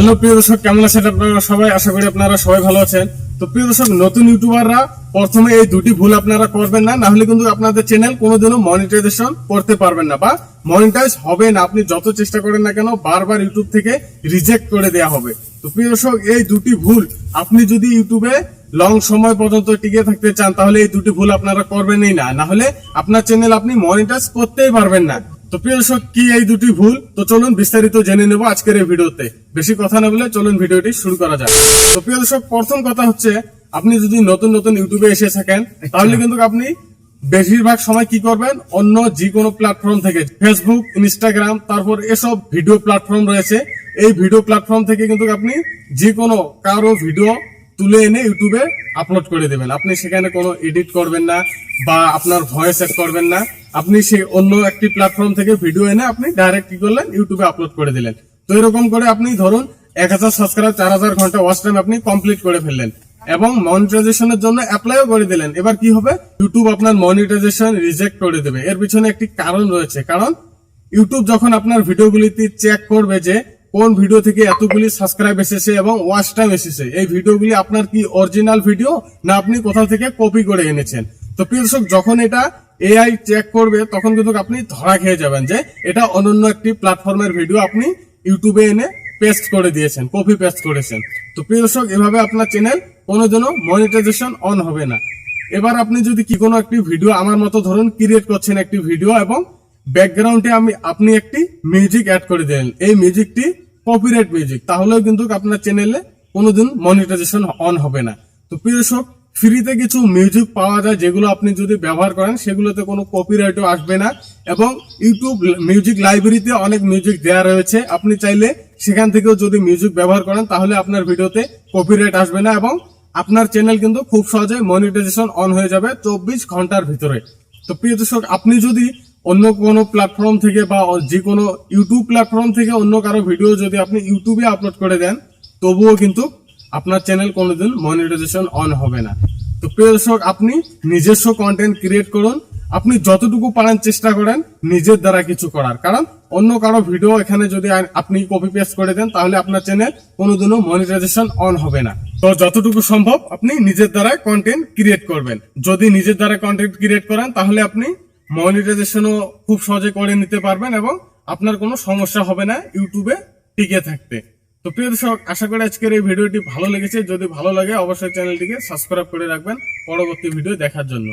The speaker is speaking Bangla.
হ্যালো, প্রিয় দর্শক, কেমন আছেন আপনারা সবাই? আশা করি আপনারা সবাই ভালো আছেন। তো প্রিয় দর্শক, নতুন ইউটিউবাররা প্রথমে এই দুটি ভুল আপনারা করবেন না না হলে কিন্তু আপনাদের চ্যানেল কোনোদিনও মনিটাইজেশন করতে পারবেন না, বা মনিটাইজ হবে না। আপনি যত চেষ্টা করেন না কেন, বারবার ইউটিউব থেকে রিজেক্ট করে দেওয়া হবে। তো প্রিয় দর্শক, এই দুটি ভুল আপনি যদি ইউটিউবে লং সময় পর্যন্ত টিকে থাকতে চান, তাহলে এই দুটি ভুল আপনারা করবেনই না। না হলে আপনার চ্যানেল আপনি মনিটাইজ করতেই পারবেন না। তো প্রিয় দর্শক, কি এই দুটি ভুল? তো চলুন বিস্তারিত জেনে নেব আজকের এই ভিডিওতে। বেশি কথা না বলে চলুন ভিডিওটি শুরু করা যাক। তো প্রিয় দর্শক, প্রথম কথা হচ্ছে, আপনি যদি নতুন নতুন ইউটিউবে এসে থাকেন, তাহলে কিন্তু আপনি বেশিরভাগ সময় কি করবেন? অন্য যে কোনো প্ল্যাটফর্ম থেকে ফেসবুক ইনস্টাগ্রাম তারপর এসব ভিডিও প্ল্যাটফর্ম রয়েছে। এই ভিডিও প্ল্যাটফর্ম থেকে কিন্তু আপনি যে কোনো কারও ভিডিও তুলে এনে ইউটিউবে আপলোড করে দেবেন। আপনি সেখানে কোনো এডিট করবেন না বা আপনার ভয়েস অ্যাড করবেন না। আপনি সেই অন্য একটি প্ল্যাটফর্ম থেকে ভিডিও এনে আপনি ডাইরেক্ট কি করলেন, ইউটিউবে আপলোড করে দিলেন। তো এরকম করে আপনি ধরুন এক হাজার সাবস্ক্রাইব চার হাজার ঘণ্টা ওয়াচ টাইম আপনি কমপ্লিট করে ফেললেন এবং মনিটাইজেশনের জন্য অ্যাপ্লাইও করে দিলেন। এবার কি হবে? ইউটিউব আপনার মনিটাইজেশন রিজেক্ট করে দেবে। এর পিছনে একটি কারণ রয়েছে। কারণ ইউটিউব যখন আপনার ভিডিওগুলিতে চেক করবে যে কোন ভিডিও থেকে এতগুলি সাবস্ক্রাইব এসেছে এবং ওয়াচ টাইম এসেছে? এই ভিডিওগুলি আপনার কি অরিজিনাল ভিডিও না আপনি কোথাও থেকে কপি করে এনেছেন? তো প্রিয় দর্শক, যখন এটা এআই চেক করবে, তখন কিন্তু আপনি ধরা খেয়ে যাবেন যে এটা অনন্য একটি প্ল্যাটফর্মের ভিডিও আপনি ইউটিউবে এনে পেস্ট করে দিয়েছেন কপি পেস্ট করেছেন। তো প্রিয় দর্শক, এভাবে আপনার চ্যানেল কোনো কোনোদিনও মনিটাইজেশন অন হবে না। এবার আপনি যদি কি কোনো একটি ভিডিও আমার মতো ধরুন ক্রিয়েট করছেন একটি ভিডিও এবং ব্যাকগ্রাউন্ডে আমি, আপনি একটি মিউজিক অ্যাড করে দিলেন। এই মিউজিকটি কপিরাইট মিউজিক তাহলেও কিন্তু আপনার চ্যানেলে কোনোদিন মনিটাইজেশন অন হবে না। তো প্রিয় দর্শক ফ্রিতে কিছু মিউজিক পাওয়া যায় যেগুলো আপনি যদি ব্যবহার করেন, সেগুলোতে কোনো কপিরাইটও আসবে না। এবং ইউটিউব মিউজিক লাইব্রেরিতে অনেক মিউজিক দেওয়া রয়েছে। আপনি চাইলে সেখান থেকেও যদি মিউজিক ব্যবহার করেন, তাহলে আপনার ভিডিওতে কপিরাইট আসবে না এবং আপনার চ্যানেল কিন্তু খুব সহজে মনিটাইজেশন অন হয়ে যাবে চব্বিশ ঘণ্টার ভিতরে। তো প্রিয় দর্শক, আপনি যদি অন্য কোনো প্ল্যাটফর্ম থেকে বা যে কোনো ইউটিউব প্ল্যাটফর্ম থেকে অন্য কারও ভিডিও যদি আপনি ইউটিউবে আপলোড করে দেন, তবুও কিন্তু আপনার চ্যানেল কোনোদিন মনিটাইজেশন অন হবে না। তো প্রিয় দর্শক, আপনি নিজস্ব কন্টেন্ট ক্রিয়েট করুন। আপনি যতটুকু পারেন চেষ্টা করেন নিজের দ্বারা কিছু করার। কারণ অন্য কারও ভিডিও এখানে যদি আপনি কপি পেস্ট করে দেন, তাহলে আপনার চ্যানেল কোনোদিনও মনিটাইজেশন অন হবে না। তো যতটুকু সম্ভব আপনি নিজের দ্বারা কন্টেন্ট ক্রিয়েট করবেন। যদি নিজের দ্বারা কন্টেন্ট ক্রিয়েট করেন, তাহলে আপনি মনিটাইজেশনও খুব সহজে করে নিতে পারবেন এবং আপনার কোনো সমস্যা হবে না, ইউটিউবে টিকে থাকতে। তো প্রিয় দর্শক, আশা করি আজকের এই ভিডিওটি ভালো লেগেছে। যদি ভালো লাগে, অবশ্যই চ্যানেলটিকে সাবস্ক্রাইব করে রাখবেন। পরবর্তী ভিডিও দেখার জন্য।